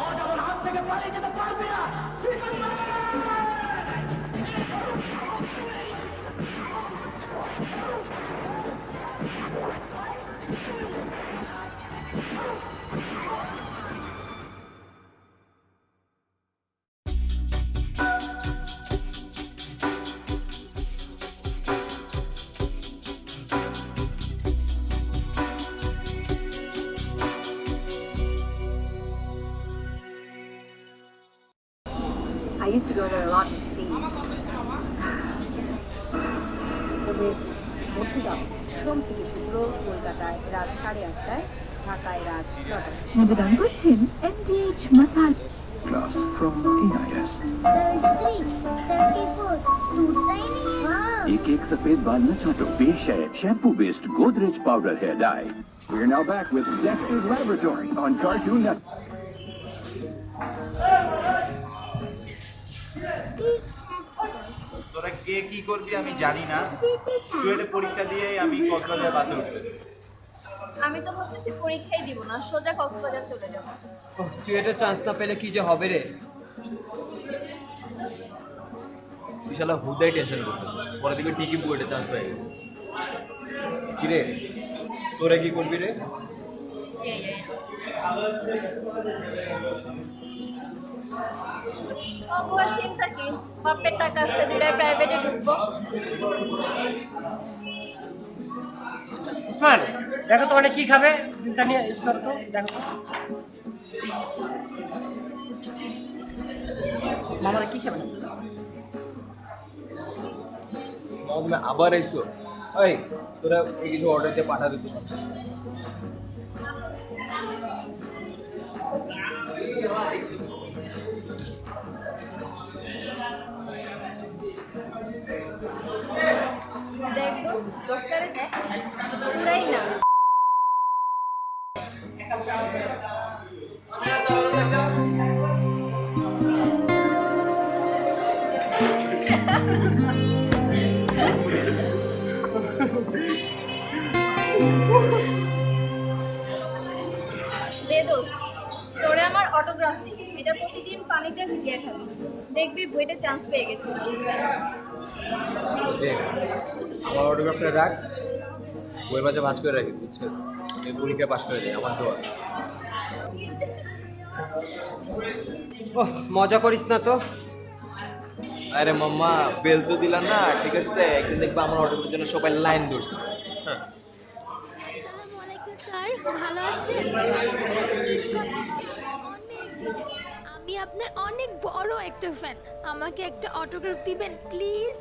আজ আমার হাত থেকে পালিয়ে যেতে পারবে না used to go there a lot and see. তবে মথুরা সোম থেকে শুক্র কলকাতায় রাত সাড়ে আটটায় ঢাকায় রাত ছটায় নিবেদন করছেন এমডিএইচ মাসাল class from NIS. 33, 34, दूसरा ही नहीं है एक एक सफेद बाल न छाटो पेश है shampoo based Godrej powder hair dye We're now back with Dexter's Laboratory on Cartoon Network. তোরা কি করবি আমি জানি না। চুয়েটে পরীক্ষা দিয়ে আমি কক্সবাজার বাসে উঠতেছি আমি তো ভাবতেছি পরীক্ষাই দিব না সোজা কক্সবাজার চলে যাব। ওহ, চুয়েটের চান্স না পেলে কি যে হবে রে? তুই শালা হুদাই টেনশন করতেছিস। পরে দেখবি ঠিকই বুয়েটে চান্স পেয়ে গেছিস। কি রে? তোরা কি করবি রে? চিন্তা কি? বাপের টাকা আছে দুটাই প্রাইভেটে ঢুকবো। উসমান দেখো তো অনেক কি খাবে? দুটা নিয়ে ই করো তো দেখো। মামারা কি খাবে? তুমি আবার আইসো ওই তোরা এই কিছু অর্ডার দিয়ে পাঠা দিতে পুরাই না তোরে আমার অটোগ্রাফ দিই। এটা প্রতিদিন পানিতে ভিজিয়ে খাবি। দেখবি বইটা চান্স পেয়ে গেছিস। আমার অটোগ্রাফটা রাখ। বই মাঝে ভাঁজ করে রাখিস বুঝছিস? এই পরীক্ষা পাশ করে দিই আমার দোয়া। ওহ মজা করিস না তো? আরে মাম্মা বেল তো দিলাম না ঠিক আছে? একদিন দেখবা আমার অটোগ্রাফের জন্য সবাই লাইন ধরছে। হ্যাঁ। স্যার। ভালো আছেন? আপনার সাথে মিট করতে অনেক দিনে আমি আপনার অনেক বড় একটা ফ্যান আমাকে একটা অটোগ্রাফ দিবেন প্লিজ?